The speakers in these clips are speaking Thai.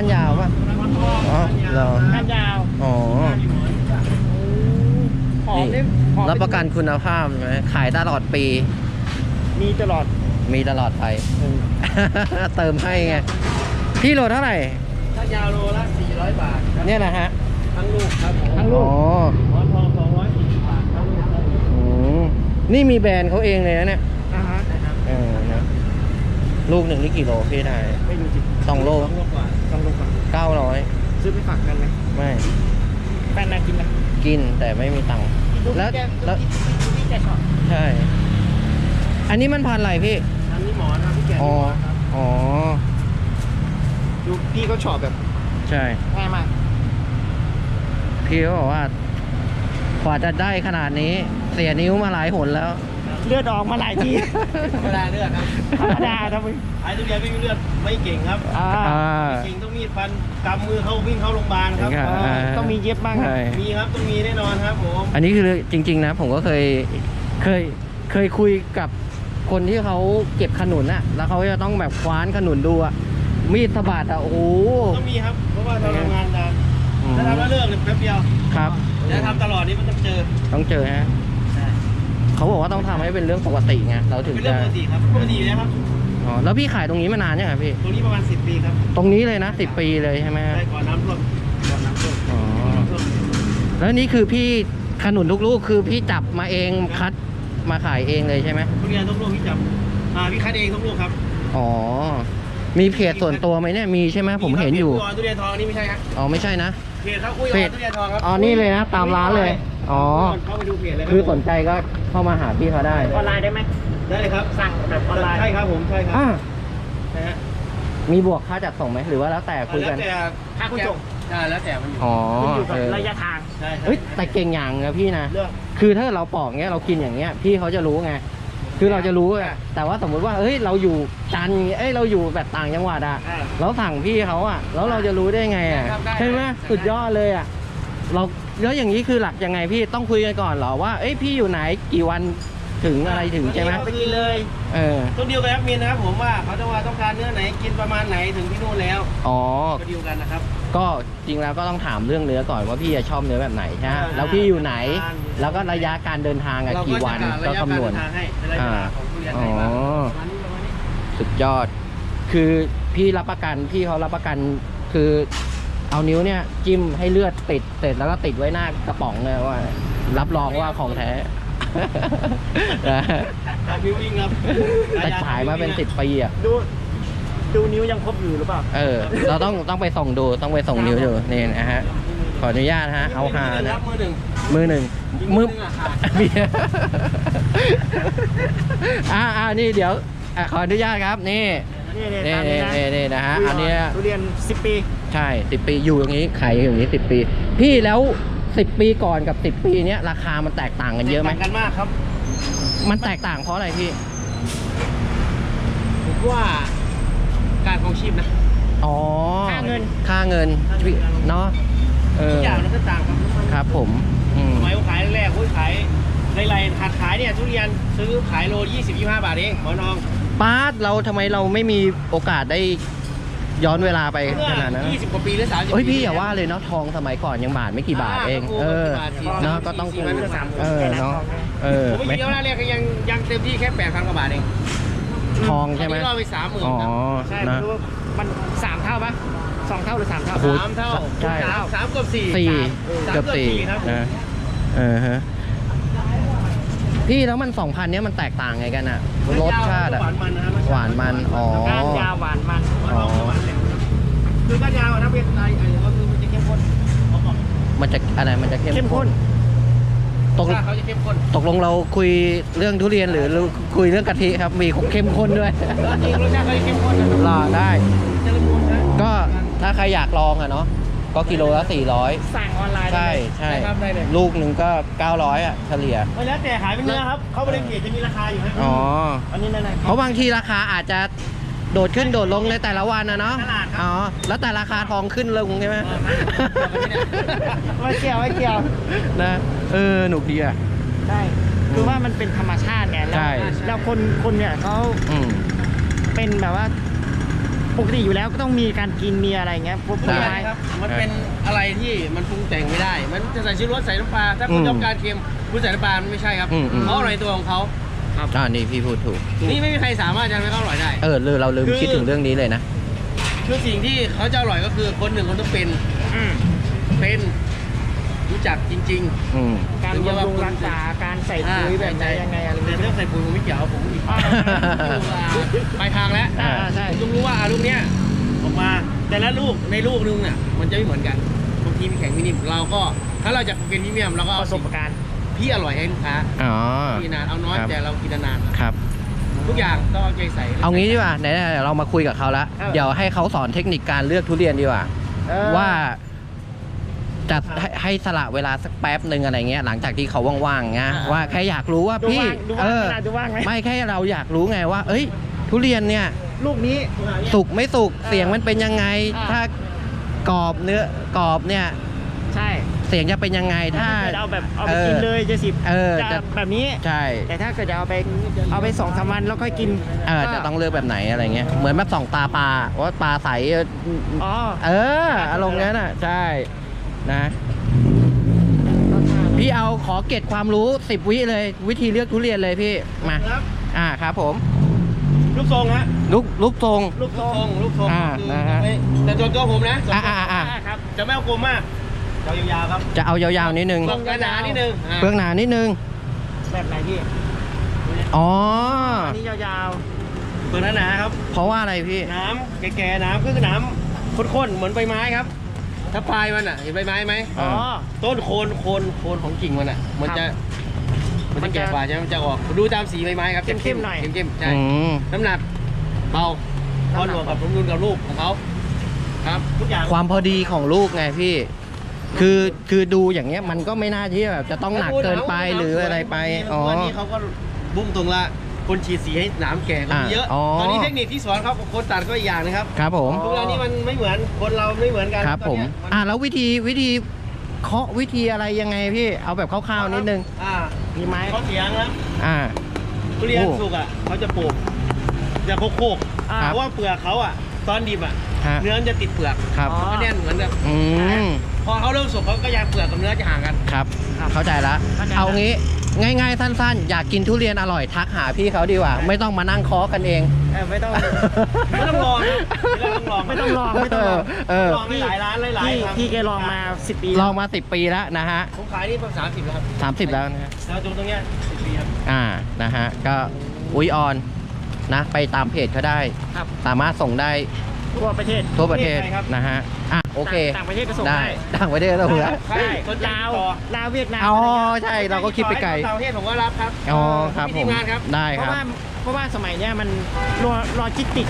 านยาวป่ะ อ๋อเหรอ ก้านยาวอ๋อ หอมนี่นี่หอมรับประกันคุณภาพไหมขายตลอดปี มีตลอดมีตลอดไป เติมให้ไง พี่โลเท่าไหร่ ถ้ายาวโลละ 400 บาทครับเนี่ยนะฮะ ทั้งลูกครับผมทั้งลูกอ๋อหมอนทอง240บาททั้งลูกครับอืมนี่มีแบรนด์เขาเองเลยนะเนี่ยอ่าฮะเออนะลูกหนึ่งนี่กี่โลพี่ได้ ไม่รู้จริงสองโล สองโลกว่า ต้องลงก่อนเก้าร้อยซื้อไปฝากกันไหมไม่ แฟนนายกินไหมกินแต่ไม่มีตังค์ แล้วกแล้วลูกที่แกชอบใช่ อันนี้มันพันธุ์อะไรพี่ อันนี้หมอนครับพี่แกะอ๋อหมอนครับอ๋อดูพี่เขาชอบแบบใช่ง่ายมากพี่เขาบอกว่ากว่าจะได้ขนาดนี้ เสียนิ้วมาหลายหนแล้ว เลือดออกมาหลายทีธรรมดาเลือดครับธรรมดาทำไมขายทุเรียนไม่มีเลือดไม่เก่งครับอ่าอ่า เก่งต้องมีดฟันกำมือเข้าวิ่งเข้าโรงพยาบาลครับครับอ่า ต้องมีเย็บบ้างครับ ใช่มีครับต้องมีแน่นอนครับผมอันนี้คือจริง ๆ นะ ผมก็เคยเคยเคยคุยกับคนที่เขาเก็บขนุนอะแล้วเขาจะต้องแบบคว้านขนุนดูอะมีดสะบัดอะโอ้โหต้องมีครับเพราะว่าเราทำงานนานอืมถ้าทำแล้วเลิกเลยแป๊บเดียวครับแต่ถ้าทำตลอดนี่มันต้องเจอต้องเจอฮะใช่ เขาบอกว่าต้องทำให้เป็นเรื่องปกติไงเราถึงเป็นเรื่จะองปกติครับปกติอยู่แล้วครับ อ๋อแล้วพี่ขายตรงนี้มานานยังไงพี่ ตรงนี้ประมาณ 10 ปีครับตรงนี้เลยนะสิบปีเลยใช่ไหมฮะ ได้ก่อนน้ำท่วมก่อนน้ำท่วมอ๋อน้ำท่วมแล้วนี่คือพี่ขนุนทุกลูกคือพี่จับมาเองคัดมาขายเองเลยใช่ไหมทุเรียนทุกลูกพี่จับอ่าพี่คัดเองทุกลูกครับอ๋อ มีเพจส่วนตัวไหมเนี่ยมีใช่ไหมผมเห็นอยู่พจทุเรียนทองนี่ไม่ใช่ครับอ๋อไม่ใช่นะ เพจเขาคุยเพกัจบทุเรียนทองครับอ๋อนี่เลยนะตามร้านเลย อ๋อ เข้าไปดูเพจเลยรับคือสนใจก็เข้ามาหาพี่เขาได้ออนไลน์ได้ไหมได้เลยครับสั่งแบบออนไลน์ใช่ครับผมใช่ครับอ่านะฮะมีบวกค่าจัดส่งไหมหรือว่าแล้วแต่คุยกัน แล้วแต่ค่าขนส่งใช่แล้วแต่มันอยู่อ๋อขึ้นอยู่กับเออระยะทาง ใช่ใช่เฮ้ยแต่เก่งอย่างนะพี่นะ เรื่อง คือถ้าเราปอกเงี้ยเรากินอย่างเงี้ยพี่เขาจะรู้ไง คือเราจะรู้อะแต่ว่าสมมุติว่าเอ้ยเราอยู่จันทร์เอ้ยเราอยู่แบบต่างจังหวัดอะอ่า เราสั่งพี่เขาอะแล้วเราจะรู้ได้ไงอะครับได้ใช่ไหมได้สุดยอดเลยอะเรา แล้วอย่างนี้คือหลักยังไงพี่ต้องคุยกันก่อนเหรอว่าเอ้ยพี่อยู่ไหนกี่วันถึงอะไรถึงใช่ไหมไปกินเลยเออต้องดีลกับแอดมินนะครับผมว่าเขาจะว่าต้องการเนื้อไหนกินประมาณไหนถึงที่นู่นแล้วอ๋อก็ดีลกันนะครับ ก็จริงแล้วก็ต้องถามเรื่องเนื้อก่อนว่าพี่จะชอบเนื้อแบบไหนใช่ไหมอ่าแล้วพี่อยู่ไหนอ่าแล้วก็ระยะการเดินทางอะเรากี่ก็วันจะก็ระยะคำนวณการเดิทางให้ในระยะเวลาของทุเรียนไหนบ้างอ๋อประมาณนี้ประมาณนี้สุดยอด คือพี่รับประกันพี่เขารับประกันคือ เอานิ้วเนี่ยจิ้มให้เลือดติดเสร็จแล้วก็ติดไว้หน้ากระป๋องเลยว่า รับรองว่าของแท้นะครับวิววิ่งครับแต่ขายมาเป็นสิบปีอะดูดูนิ้วยังครบอยู่หรือเปล่า เออ เราต้องต้องไปส่งดูต้องไปส่งนิ้วดูนี่นะฮะ ขออนุญาตนะฮะ เอาหาคนะรับมือหนึ่งมือหนึ่งอีกมืมืออหนึ่งอะขาดเบียร์อ่าอ่านี่เดี๋ยวอะขออนุญาตครับนี่ นี่นี่นี่ตามนี้นี่นะนี่นี่นะฮะ อันเนี้ยทุเรียน 10 ปี ใช่สิบปีอยู่อย่างนี้ขายอย่างนี้สิบปี พี่แล้วสิบปีก่อนกับสิบปีเนี้ยราคามันแตกต่างกันเยอะไหมต่างกันมากครับ มันแตกต่างเพราะอะไรพี่ ผมว่าการของชีพนะ อ๋อค่าเงิน ค่าเงินพี่เนาะเอทุอกอย่างมันก็ต่างครับน้ำมันครับผมอืมสมัยผมขายแรกๆผมขายในไรหัดขายเนี่ยทุเรียนซื้อขายโล 20 25 บาทเองหมอนอง ป้าดเราทำไมเราไม่มีโอกาสได้ย้อนเวลาไปเมื่อขนาดนั้น 20 กว่าปีหรือ30เฮ้ยปีพี่อย่าว่าเลยเนาะทองสมัยก่อนยังบาทไม่กี่บาทเอง เออเนาะก็ต้องสี่ร้อยเป็นสามสิบเออเนาะเออผมไปไม่กินแล้วแรกก็ยังยังเต็มที่แค่8,000กว่าบาทเองทองใช่ไหมตอนนี้รอไป30,000อ๋อครับใช่นะไม่รู้ว่ามันสามเท่าปะสองเท่าหรือสามเท่าโอ้โหสามเท่าใช่สามสามเกือบสี่สี่สามเกือบสี่ครับผมนะเออฮะ พี่แล้วมันสองพันเนี้ยมันแตกต่างไงกันอะรสชาติอะ หวานมันนะครับหวานมันอ๋อ ก้านยาวหวานมันหวานทองหวานแหลมครับคือก้านยาวอะถ้าเป็นไทยไอ้ก็คือมันจะเข้มข้นเขาบอกมันจะอะไรมันจะเข้มเข้มข้นตกรสชาติเขาจะเข้มข้นตกลงเราคุยเรื่องทุเรียนหรือเราคุยเรื่องกะทิครับมีเข้มข้นด้วยจริงรสชาติเขาจะเข้มข้นนะครับรอได้จะละมุนนะก็ถ้าใครอยากลองอะเนาะ ก็กิโลละ 400 สั่งออนไลน์ใช่ได้เลยใช่ได้ครับได้เลยลูกหนึ่งก็ 900อะเฉลี่ย ไม่แล้วแต่ขายเป็นเนื้อครับ เขาบริเกตจะมีราคาอยู่ครับอ๋อ อันนี้นั่นเพราะบางทีราคาอาจจะโดดขึ้นโดดลงในแต่ละวันนะเนาะตลาดครับ อ๋อแล้วแต่ราคาทองขึ้นลงใช่ไหม ไม่เกี่ยวไม่เกี่ยว นะเออหนุกดีอะ ใช่คือว่ามันเป็นธรรมชาติไงแล้วใช่ แล้วคนคนเนี่ยเขาอืม เป็นแบบว่า ปปกติอยู่แล้วก็ต้องมีการกินมีอะไรเงี้ยพวกผลไม่ไม้ได้ครับ มันเป็นอะไรที่มันปรุงแต่งไม่ได้ มันจะใส่ชูรสใส่น้ำปลา ถ้าคุณอืมชอบการเค็มคุณใส่น้ำปลา มันไม่ใช่ครับอืมอืม เขาอร่อยตัวของเขา อ่านี่พี่พูดถูก นี่ไม่มีใครสามารถจะทำให้เขาอร่อยได้ เออลืมเราลืมคือ คิดถึงเรื่องนี้เลยนะ คือสิ่งที่เขาจะอร่อยก็คือคนหนึ่งคนต้องเป็นอืมเป็น รู้จักจริง อืมการบำรุงรักษาการใส่ๆปุ๋ยแบบไหนยังไงอะไรแต่เงี้ย เรื่องใส่ปุ๋ยผมไม่เกี่ยวครับผมอีกอ่าไปทางแล้วอ่าใช่คุณต้องรู้ว่าอะลูกเนี้ยออกมาแต่ละลูกในลูกนึงอะมันจะไม่เหมือนกันบางทีมีแข็งมีนิ่มเราก็ถ้าเราจะกินพรีเมียมเราก็ปเอาระสบการณ์ที่อร่อยให้ลูกค้าอ๋อ กินนานเอาน้อยครับ แต่เรากินนานครับ ๆทุกอย่างต้องเอาใจใส่เอางี้ดีกว่าไหนๆเรามาคุยกับเขาแล้วเออ เดี๋ยวให้เขาสอนเทคนิคการเลือกทุเรียนดีกว่า เออว่า จะให้ให้สละเวลาสักแป๊บหนึ่งอะไรเงี้ยหลังจากที่เขาว่างๆเงี้ยอ่าว่าแค่อยากรู้ว่าดูพี่ว่างดูเอว่างอขนาดดูว่างไหม ไม่แค่เราอยากรู้ไงว่า เอ้ย ทุเรียนเนี่ย ลูกนี้ สุกไม่สุกเออเสียงมันเป็นยังไง อ่า ถ้ากรอบเนื้อกรอบเนี่ย ใช่เสียงจะเป็นยังไงถ้า ถ้าเกิดเอาแบบเอาไปเออกินเลยจะสิบเออจะจะ แบบนี้ ใช่แต่ถ้าเกิดจะเอาไปเอาไปสองสามวันแล้วค่อยกินเออจะต้องเลือกแบบไหนอะไรเงี้ยเหมือนมาส่องตาปลาว่าปลาใสเอออ๋อ เอออารมณ์นั้นอะ ใช่ นะ พี่เอาขอเกร็ดความรู้10วิเลย วิธีเลือกทุเรียนเลยพี่ มา ครับ อ่าครับผม ลูกทรงฮะ ลูกลูกทรง ลูกลูทกรทรงงลูกทรงอ่าคือนะฮะ ไม่แต่ตัวตัวผมนะอ่าอ่าอ่าครับ จะไม่เอากลมมากจะเอายาวๆครับจะเอายาวๆนิดนึง ทรงหนาๆนิดนึงอ่าเปลืองหนานิดนึง แบบไหนพี่อ๋อ อันนี้ยาวเปลือกหนาๆครับ เพราะว่าอะไรพี่ น้ำแก่ๆน้ำคือน้ำข้นๆเหมือนใบไม้ครับ ถ้าปลายมันอะเห็นใบไม้ไหมๆอ๋อ ต้นโคนโคนโคนของกิ่งมันอะ มันจะครับมันจะแก่กว่าใช่ไหมมันจะออกดูตามสีใบไม้ครับเข้มๆหน่อย เข้มๆใช่อืมน้ำหนักเบาพอหนวกกับสมดุลกับลูกของเขาครับทุกอย่างความพอดีของลูกไงพี่ คือคือดูอย่างเงี้ยมันก็ไม่น่าที่แบบจะต้องหนักเกินไปหรืออะไรไปอ๋อวันนี้เขาก็บุ้งตรงละ คนฉีดสีให้หนามแก่ก็มีเยอะ อ่าอ๋อ ตอนนี้เทคนิคที่สอนเขากับคนตัดก็อีกอย่างนะครับครับผม ทุกอย่างนี้มันไม่เหมือนคนเราไม่เหมือนกันครับตผอนม เนี้ยนอ่าแล้ววิธีวิธีเคาะวิธีอะไรยังไงพี่ เอาแบบคร่าวๆนิดนึง อ่ามีไม้เขาเสียงนะอ่า ทุเรียนโอ้สุกอะเขาจะปลูกจะโคกอ่าๆเพราะว่าเปลือกเขาอะตอนดิบอะฮะเนื้อมันจะติดเปลือกครับ อ๋อ ก็แน่นเหมือนแบบอืม พอเขาเริ่มสุกเขาก็ยางเปลือกกับเนื้อจะห่างกัน ครับ ครับเข้าใจละเข้าใจละ เอางี้ ง่ายๆ สั้นๆ อยากกินทุเรียนอร่อยทักหาพี่เขาดีกว่า ไม่ต้องมานั่งเคาะกันเอง เออไม่ต้องไม่ต้องลองครับไม่ต้องลองไม่ต้องลองไม่ต้องลองเออ ลองหลายๆร้านหลายพี่ๆครับพี่แกลองมาสิบปีลองมาสิบปีแล้วนะฮะผมขายนี่ประมาณสามสิบแล้วครับสามสิบแล้วนะฮะ แล้วตรงตรงเนี้ยสิบปีครับ อ่า นะฮะ ก็อุ้ยออนนะ ไปตามเพจเขาได้ ครับ สามารถส่งได้ ทั่วประเทศทั่วประเทศประเทศไทยครับ นะฮะอะโอเคต่างประเทศก็ส่งได้ได้ต่างประเทศก็ส่งแล้วใช่ได้สนใจลาวติดต่อลาวเวียดนามอ๋ออะไรเงี้ยใช่เราก็คิดไปไกลต่างประเทศผมก็รับครับอ๋อครับมีผทีมมงานครับได้เพคราะรับว่าเพราะว่าสมัยเนี้ยมันโลโลจิสติก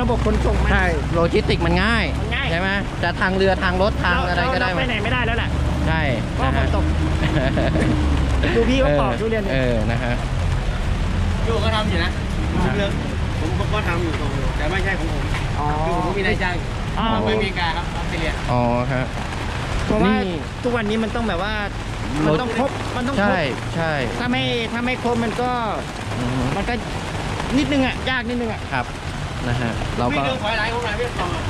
ระบบขนส่งมันใช่โลจิสติกมันง่ายมันง่ายใช่ไหมจะทางเรือทางรถทางอะไรก็ได้เาหมไปดไหนไม่ได้แล้วแหละใช่เพราะนะฝฮะนตกดูพี่เขาปอกทุเรียนเออนะฮะอยู่ก็ทำอยู่นะทุกเรื่องผมก็ทำอยู่ตรง แต่ไม่ใช่ของผมอ๋อ คือผมมีนายจ้างอ๋อผมไปอเมริกาครับออสเตรเลียอ๋อครับ เพราะว่านี่ทุกวันนี้มันต้องแบบว่า มันต้องครบ มันต้องครใช่บใช่ถ้าไม่ถ้าไม่ครบมันก็อือฮึมันก็นิดนึงอะ ยากนิดนึงอะ ครับนะฮะเราไม่ก็เรื่องถอยหลังของนายไม่ต้องอะ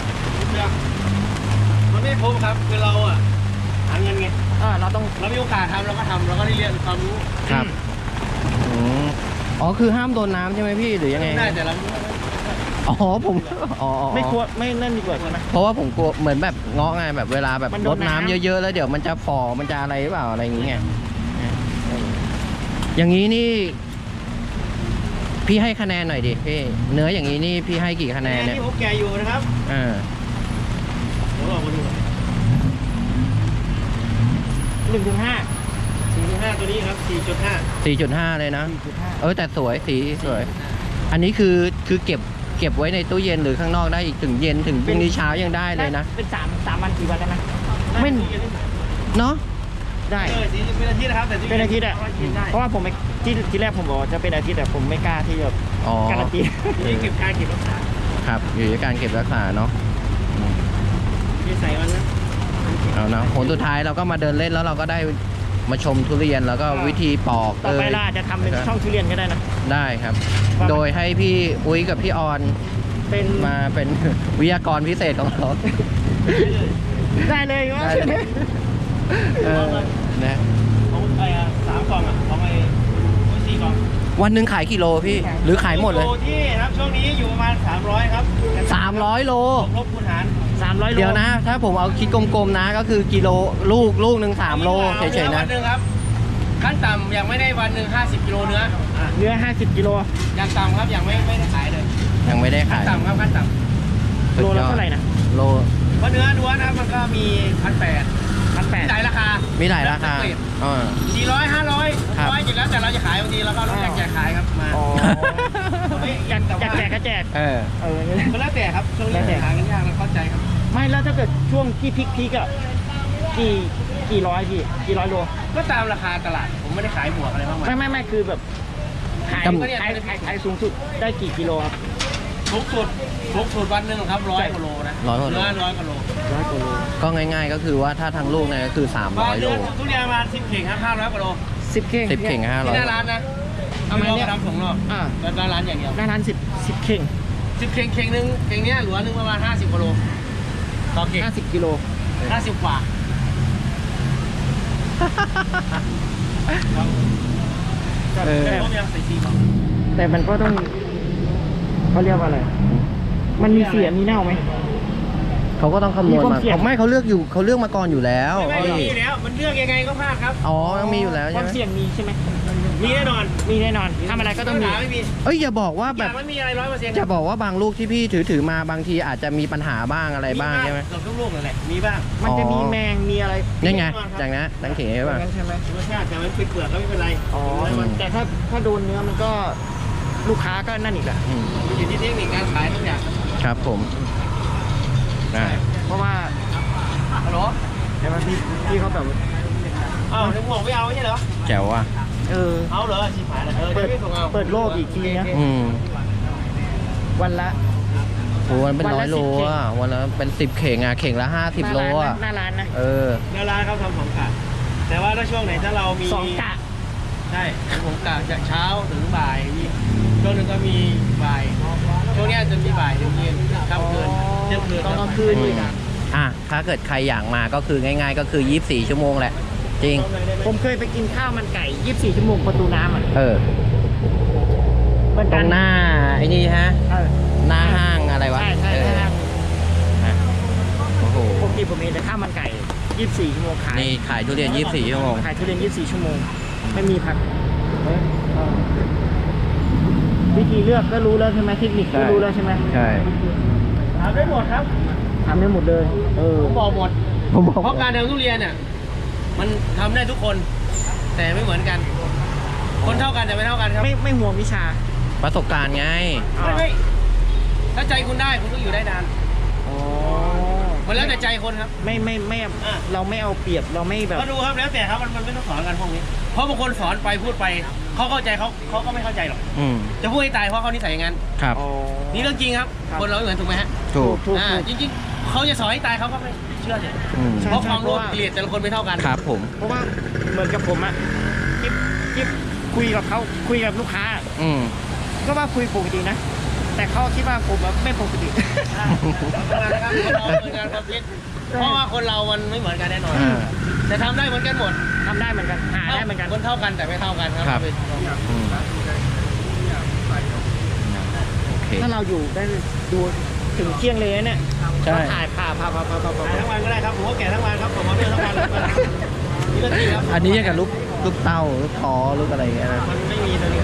เรื่องมันไม่พบครับคือเราอะหาเงินไงเออเราต้อง เรามีโอกาสทำเราก็ทำเราก็ได้เรียนความรู้ครับอืมอ๋อ คือห้ามโดนน้ำใช่ไหมพี่ หรือยังไง ได้แต่เรา อ๋อผมอ๋ออ๋อไม่ควรไม่นั่นดีกว่าใช่ไหม เพราะว่าผมกลัวเหมือนแบบเงาะไงแบบเวลาแบบมันโดรนดน้ำ น้ำเยอะๆ แล้วเดี๋ยวมันจะฝ่อมันจะอะไรหรือเปล่าอะไรอย่างเงี้ยอย่างนี้นี่ พี่ให้คะแนนหน่อยดิพี่เนื้ออย่างนี้นี่พี่ให้กี่คะแนนเนี่ยที่ผมแก่อยู่นะครับอ่าเดี๋ยวเรามาดูหนึ่งถึงห้า4.5ตัวนี้ครับ4.5สี่จุดห้าเลยนะ สี่จุดห้าเออแต่สวยสีสวย อันนี้คือคือเก็บ เก็บไว้ในตู้เย็นหรือข้างนอกได้อีกถึงเย็นถึงพรุ่งนี้เช้ายังได้เลยนะ เป็นสามสามวันกี่วันได้ไหมไม่เนาะได้เออสีเป็นอาทิตย์นะครับแต่เป็นอาทิตย์อะได้เพราะว่าผมไม่ที่ที่แรกผมบอกว่าจะเป็นอาทิตย์แต่ผมไม่กล้าที่จะอ๋อการันตีนี่เก็บการเก็บรักษาครับ อยู่ที่การเก็บรักษาเนาะที่ใส่มันนะเอาเนาะผลสุดท้ายเราก็มาเดินเล่นแล้วเราก็ได้ มาชมทุเรียนแล้วก็วิธีปอกต่อไปยเราอาจจะทำเป็นช่องทุเรียนก็ได้นะ ได้ครับว่าโดยให้พี่อุ้ยกับพี่ออนเป็นมาเป็นวิทยากรพิเศษของเรา ได้เลยว่าได้เลยเออนะของไอ้อะสามกล่องอะของไอ้ของสี่กล่อง วันหนึ่งขายกี่โลพี่ หรือขายหมดเลยโที่ครับช่วงนี้อยู่ประมาณ 300 ครับ300 โล ลบคูณหารสามร้อยโลเดี๋ยวนะ ถ้าผมเอาคิดกลมๆนะ ก็คือกิโลลูกลูกหนึ่งสามโลเฉยๆวันะนหนึ่งครับขั้นต่ำยังไม่ได้วันหนึ่ง50กิโลเนื้ออะเนื้อห้าสิบกิโลยังต่ำครับยังไม่ไม่ได้ขายเลยยังไม่ได้ขั้นขายต่ำครับขั้นต่ำสุดโลยละอดเท่าไหร่นะโล เพราะเนื้อล้วนนะครับมันก็มีพันแปด พันแปดหลายราคา มีหลายราคาอ่า สี่ร้อยห้าร้อยครับร้อยอยู่แล้วแต่เราจะขายบางทีเราก็ต้องอยากแจกขายครับมาอ๋อ ไม่อยากอยากแจกก็แจกเออ เออก็แล้วแต่ครับช่วงนี้แล้วแต่ หากันยากเราเข้าใจครับไม่แล้วถ้าเกิดช่วงที่พลิกพลิกๆอะกี่กี่ร้อยพี่กี่ร้อยโลก็ตามราคาตลาดผมไม่ได้ขายบวกอะไรมากมาย ไม่ไม่ไม่คือแบบขายกำ ขายขายขายสูงสุดได้กี่กิโลครับ ทุกสุดทุกสุดวันหนึ่งครับร้อยกว่าโลนะร้อยกว่าโล เนื้อร้อยกว่าโล ร้อยกิโลก็ง่าย ๆ ก็คือว่าถ้าทางลูกเนี่ยก็คือบาง300 โลเดือนทุเรียนประมาณสิบเข่งครับห้าร้อยกว่าโลสิบเข่ง10 เข่ง ที่หน้าร้าน500 นะประมาณเนี้ยเรทำส่งนอกอ่าแล้วหน้าร้านอย่างเดียวหน้าร้านสิบสิบเข่งสิบเข่งเข่งหนึ่งเข่งเนี้ยหลัวหนึ่งประมาณห้าสิบกว่าโลต่อเข่งห้าสิบกิโลห้าสิบกว่าเออแต่ต้มยำใส่ซีก่อนแต่มันก็ต้องเขาเรียกว่าอะไร มันมีเสียมีเน่าไหม เขาก็ต้องคำนวณมีความมาเสี่ยง เขาไม่เขาเลือกอยู่เขาเลือกมาก่อนอยู่แล้วไม่ไม่พี่มีแล้ว มันเลือกยังไงก็พลาดครับ อ๋อต้องมีอยู่แล้วคใช่วามไหมเสี่ยงมีใช่ไหมมีแน่นอนมีแน่นอนทำอะไรก็ต้องมีปัญหาไม่มีเอ้ยอย่าบอกว่าแบแบบบไม่มีอะไรร้อยเปอร์เซ็นต์จะบอกว่าบางลูกที่พี่ถือถือมาบางทีอาจจะมีปัญหาบ้างอะไรบ้างใช่ไหม เกือบทุกลูกเลยแหละ มีบ้างมันจะมีอ๋อ แมงมีอะไรนี่ไงแน่นอนครับอย่างนั้นตั้งเขใช่ป่ะอย่างนั้นใช่ไหมรสชาติแต่มันเป็นเปลือกก็ไม่เป็นไรอ๋ออืมแต่ถ้าถ้าโดนเนื้อมันก็ลูกค้าก็นั่นอีกแหละ อืมอยู่ที่เทคนิคการขายทุกอย่างครับผม ได้ เพราะว่าฮัลโหลแต่ว่าพี่พี่เขาแบบอ้าวถึงห่วงไม่เอาไม่ใช่เหรอ แจ๋วอะ เออ เอาเหรอชิบหายแล้วเออเปิเดี๋ยดวพี่ส่งเอาเปิดโลกอีกทีนะอืมวันละโหมันเป็นวันร้อละยโล10เข่งอะวันละเป็นสิบเข่งอะเข่งละห้าสิบโลอะหน้าร้านนะเออเนื้อร้านเขาทำสองกะแต่ว่าถ้าช่วงไหนถ้าเรามีสองกะใช่ผมกะจากเช้าถึงบ่ายมีช่วงหนึ่งก็มีบ่ายช่วงเนี้ยจะมีบ่ายถึงเย็นค่ำคืนเที่ยงคืน ตอนกลางคืนอีกอะอะถ้าเกิดใครอยากมาก็คือง่าย ๆ ก็คือ 24 ชั่วโมงแหละ จริง ผมเคยไปกินข้าวมันไก่ 24 ชั่วโมงประตูน้ำอะเออ เหมือนตกัรนงหน้า ไอ้นี่ฮะ เออหน้าห้างอะไรวะใช่ใช่เออใช่อะโอ้โห ปกติผมเองแต่ข้าวมันไก่ 24 ชั่วโมงขายนี่ขายทุเรียน 24 ชั่วโมง ขายทุเรียน 24 ชั่วโมง ไม่มีพักวิธีเลือกก็รู้แล้วใช่ไหมเทคนิคก็รู้แล้วใช่ไหม ใช่ ถามได้หมดครับทำได้หมดเลย เออ ผมบอกหมด ผมบอกเพราะการทำทุเรียนเนี่ยมันทำได้ทุกคน แต่ไม่เหมือนกัน คนเท่ากันแต่ไม่เท่ากันครับไม่ไม่ห่วงวิชาประสบการณ์ไง ไม่ไม่ถ้าใจคุณได้คุณก็อยู่ได้นานอ๋อมันแล้วแต่ใจคนครับ ไม่ไม่ไม่อะ เราไม่เอาเปรียบเราไม่แบบ ก็ดูครับแล้วแต่ครับมันมันไม่ต้องสอนกันพวกนี้ เพราะบางคนสอนไปพูดไป เขาเข้าใจเขาเขาก็ไม่เข้าใจหรอก อืมจะพูดให้ตายเพราะเขานิสัยอย่างนั้น ครับอ๋อนี่เรื่องจริงครับ ครับ คนเราไม่เหมือนถูกไหมฮะถูกถูก อ่าถูกจริงๆเขาจะสอนให้ตายเขาก็ไม่เชื่อเลยอืมใช่เพราะความรู้เพราะว่าเกลียดแต่ละคนไม่เท่ากัน ครับผม เพราะว่าเหมือนกับผมอะจิ๊บจิ๊บคุยกับเขาคุยกับลูกค้า อืมก็ว่าคุยปกตินะ แต่เขาคิดว่าผมอะไม่ปกติทำงานนะครับคนเราเหมือนกันความคิดเพราะว่าคนเรามันไม่เหมือนกันแน่นอนอ่าแต่ทำได้เหมือนกันหมดทำได้เหมือนกันหาได้เหมือนกันคนเท่ากันแต่ไม่เท่ากันครับครับอืมโอเค ถ้าเราอยู่ได้ดูถึงเที่ยงเลยนะเนี่ยใช่ก็ถ่ายพาพาพาพาพาพาขายทั้งวันก็ได้ครับผมก็แก่ทั้งวันครับผมว่าเดินทั้งวันแล้วกันนี่ก็จริงครับอันนี้ยังกับลูกลูกเต้าลูกท้อลูกอะไรอย่างเงี้ยนะมันไม่มีตรงนี้